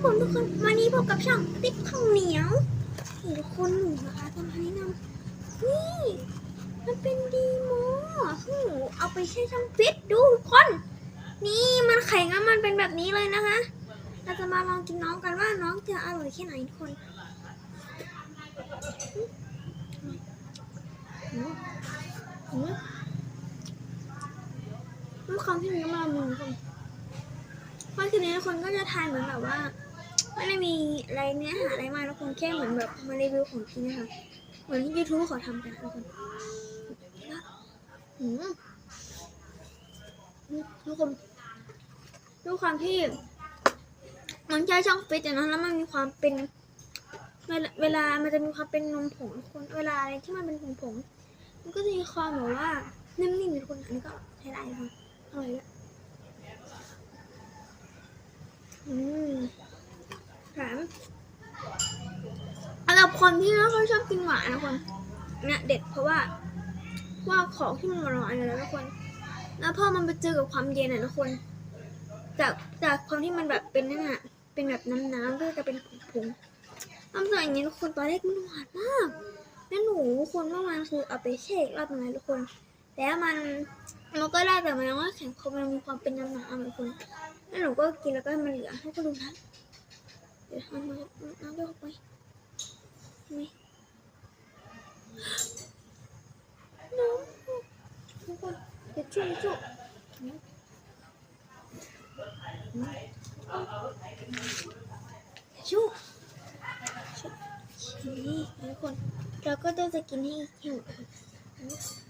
ครับผมทุกคนวันนี้พบกับช่องติ๊กข้าวเหนียวนี่ทุกคนหนูนะคะจะมาแนะนำนี่มันเป็นดีโมหนูเอาไปใช้ทำฟิตดูทุกคน นี่มันไข่งามันเป็นแบบนี้เลยนะคะ เราจะมาลองกินน้องกันว่าน้องจะอร่อยแค่ไหนทุกคนอืมอืมด้วยควาที่มีน้ำมันมือทุกคนเพราะทีนี้ทุกคนก็จะทายเหมือนแบบว่า ไม่ได้มีอะไรเนื้อหาอะไรมากทุกคนแค่เหมือนแบบมารีวิวของกินนะคะ เหมือนที่ยูทูบเขาทำกันทุกคนทุกคนด้วยความที่มันใช้ช่องฟิตนะแล้วมันมีความเป็นเวลา มันจะมีความเป็นนมผงทุกคน เวลาอะไรที่มันเป็นผงผง มันก็จะมีความแบบว่านิ่มๆทุกคนอันนี้ก็ใช้ได้ทุกคนอร่อยด้วย อืมแถมสำหรับ คนที่ไม่ค่อยชอบกินหวานนะคนเนี่ยเด็ดเพราะว่าว่าของที่มันหวานๆอยู่แล้วทุกคน แล้วพอมันไปเจอกับความเย็นอะทุกคน จากจากความที่มันแบบเป็นนั่นอะเป็นแบบน้ำๆก็จะเป็นผงๆน้ำสอย่างนี้ทุกคนตอนแรกมันหวานมากแล้วหนูทุกคนเมื่อวานคือเอาไปเช็ครอบนึงเลยทุกคน แต่ว่ามันมันก็ได้แต่มันยังว่าแข็งเพราะมันมีความเป็นน้ำๆทุกคนแล้วหนูก็กินแล้วก็มันเหลือให้ก็ดูนะเดี๋ยวเอามาน้ำไปออกไปนี่น้ำทุก คนเดี๋ยวจุ่มจุ่มจุ่ม